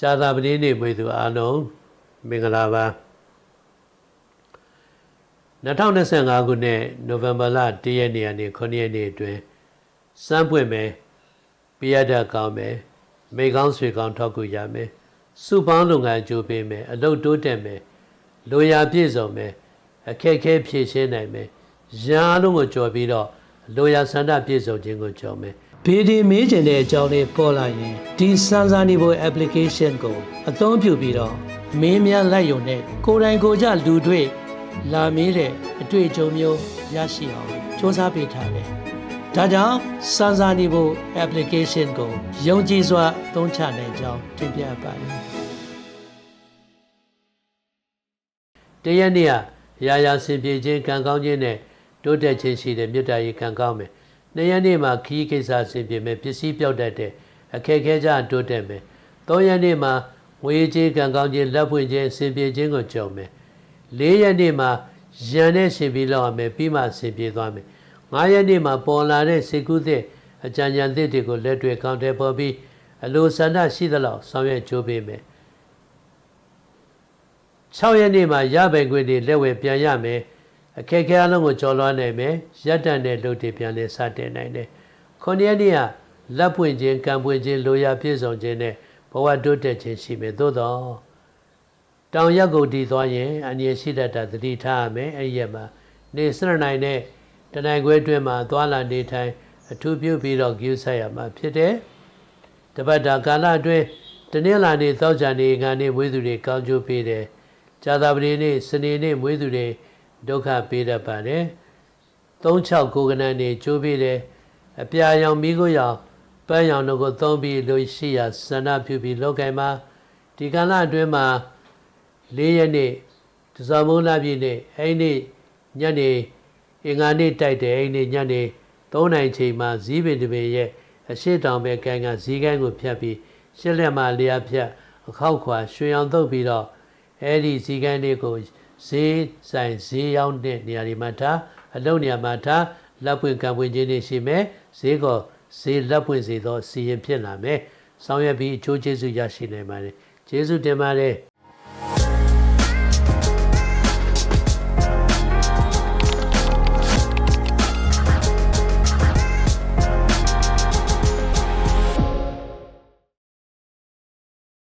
ဇာတာပတိနေ့မွေသူအားလုံးမင်္ဂလာပါ2025ခုနှစ်နိုဝင်ဘာလ1ရက်နေ့ကနေ9ရက်နေ့အတွင်းစမ်းပွင့်မယ်ပြရတတ်ကောင်းမယ်မိကောင်းဆွေကောင်းထောက်ကူရမယ်စုပေါင်းလုပ်ငန်းကြိုးပေးမယ်အလုပ်တိုးတက်မယ်လိုရာပြည့်စုံမယ်အခက်အခဲဖြေရှင်းနိုင်မယ်ရာအလုံးကိုကြော်ပြီးတော့လိုရာဆန္ဒပြည့်စုံခြင်းကိုကြော်မယ် ဗီဒီမေးချင်တဲ့အကြောင်းလေးပေါ်လာရင်ဒီစမ်းစာနေဖို့ application ကိုအသုံးပြုပြီးတော့မင်းများလိုက်ရုံနဲ့ကိုယ်တိုင်ကိုယ်ကြလူတွေ့လာမေးတဲ့အတွေ့အကြုံမျိုးရရှိအောင်စ조사ပေးထားတယ်။ဒါကြောင့်စမ်းစာနေဖို့ application ကိုယုံကြည်စွာသုံးချနိုင်ကြောင်းတင်ပြပါတယ်။တရက်နေ့ကရာရာဆင်ပြေခြင်းကံကောင်းခြင်းနဲ့တိုးတက်ခြင်းရှိတဲ့မြတ်တာကြီးကံကောင်းမယ်။ နှစ်ရက်နေ့မှာခီးကိစ္စဆင်ပြေမယ်ပစ္စည်းပြောက်တတ်တဲ့အခက်အခဲကြတိုးတက်မယ်။သုံးရက်နေ့မှာငွေကြေးကံကောင်းခြင်းလက်ဖွင့်ခြင်းဆင်ပြေခြင်းကိုကြုံမယ်။လေးရက်နေ့မှာရန်နဲ့ရှင်ပြေလောက်ရမယ်ပြီးမှဆင်ပြေသွားမယ်။ငါးရက်နေ့မှာပေါ်လာတဲ့စေကုသစ်အကြံဉာဏ်သစ်တွေကိုလက်တွေ့ကောင်းတယ်ပေါ်ပြီးအလိုဆန္ဒရှိသလောက်ဆောင်ရွက်ကြိုးပေးမယ်။6ရက်နေ့မှာရပိုင်ခွင့်တွေလက်ဝယ်ပြန်ရမယ်။ အခက်အခဲအလုံးကိုကျော်လွှားနိုင်မယ်ရက်တန်တဲ့လုပ်တွေပြန်လဲစတင်နိုင်တယ်ခုနှစ်ရက်နေ့ကလက်ပွင့်ခြင်းကံပွင့်ခြင်းလိုရာပြည့်စုံခြင်းနဲ့ဘဝတိုးတက်ခြင်းရှိမယ်သို့တော့တောင်ရက်ကိုတည်သွားရင်အငြင်းရှိတတ်တာသတိထားရမယ်အဲ့ဒီရက်မှာနေစရနိုင်တဲ့တနိုင်ခွဲအတွင်းမှာသွားလာနေထိုင်အထူးပြုပြီးတော့ကျူးဆက်ရမှာဖြစ်တယ်တပတ်တာကာလအတွင်းတနင်္လာနေ့သောကြာနေ့ငါနေ့မွေးသူတွေကောင်းကျိုးပေးတယ်ဇာတာပတိနေ့စနေနေ့မွေးသူတွေ ဒုက္ခပေးတတ်ပါတယ်36ကိုကနန်နေကျိုးပေးတယ်အပြာရောင်မိကိုရောင်ပန်းရောင်တို့ကိုသုံးပြီးလို့ရှိရဆန္ဒပြုပြီးလောက်ကင်မှာဒီကဏ္ဍအတွင်းမှာ၄ရက်နေ့တစောင်းမုန်းလာပြည့်နေ့အဲ့နေ့ညနေအင်္ဂါနေ့တိုက်တယ်အဲ့နေ့ညနေ3နိုင်ချိန်မှာဇီးပင်တပင်ရဲ့အရှိတောင်ပဲကံကဇီးကိုင်းကိုဖြတ်ပြီးရှစ်လက်မှလျာဖြတ်အခောက်ခွာရွှေအောင်သုတ်ပြီးတော့အဲ့ဒီဇီးကိုင်းလေးကို ဈေးဆိုင်ဈေးရောက်တဲ့နေရာတွေမှာထားအလုံးနေရာမှာထားလက်ပွင့်ကံပွင့်ခြင်းတွေရှိမယ်ဈေးကောဈေးလက်ပွင့်စေသောစီရင်ဖြစ်လာမယ်ဆောင်ရွက်ပြီးအကျိုးကျေးဇူးရရှိနိုင်ပါတယ်ကျေးဇူးတင်ပါတယ်